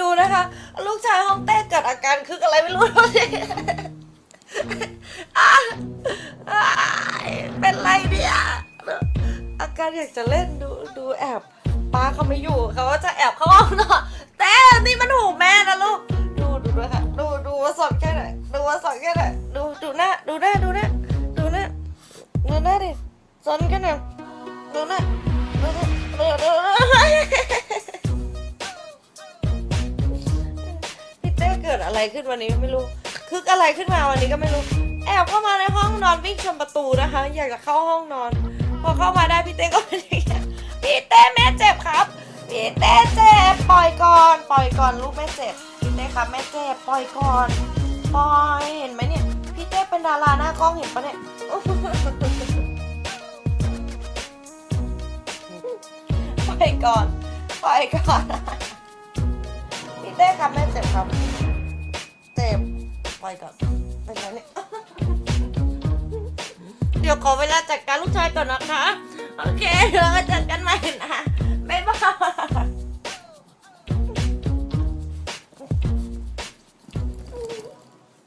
ดูนะคะ ลูกชายห้องเต้เกิดอาการคึกอะไรไม่รู้ดูสิอ่เป็นไรเนี่ยอาการอยากจะเล่นดูดูแอบป้าเขาไม่อยู่เขาก็จะแอบเข้าห้องนอนแต่นี่มันหูแม่นะลูกดูดูด้วยค่ะดูดูว่าสอดแค่ไหนดูว่าสอดแค่ไหนดูดูหน้าดูหน้าดูหน้าดูหน้าดูหน้าดิสอนแค่ไหนดูหน้าดูหน้า ดอะไรขึ้นวันนี้ไม่รู้คึกอะไรขึ้นมาวันนี้ก็ไม่รู้ แอบเข้ามาในห้องนอนวิ่งชนประตูนะคะ อยากจะเข้าห้องนอน พอเข้ามาได้พี่เต้ก็เป็นพี่เต้แม่เจ็บครับพี่เต้เจ็บปล่อยก่อน ปล่อยก่อนลูกแม่เจ็บพี่เต้ครับแม่เจ็บปล่อยก่อนปล่อยเห็นไหมเนี่ยพี่เต้เป็นดาราหน้ากล้องเห็นปะเนี่ยปล่อยก่อนปล่อยก่อนพี่เต้ครับแม่เจ็บครับ อยก่อนเป็นไรเนี่ย เดี๋ยวขอเวลาจัดการลูกชายก่อนนะคะ โอเค เรามาจัดกันใหม่นะ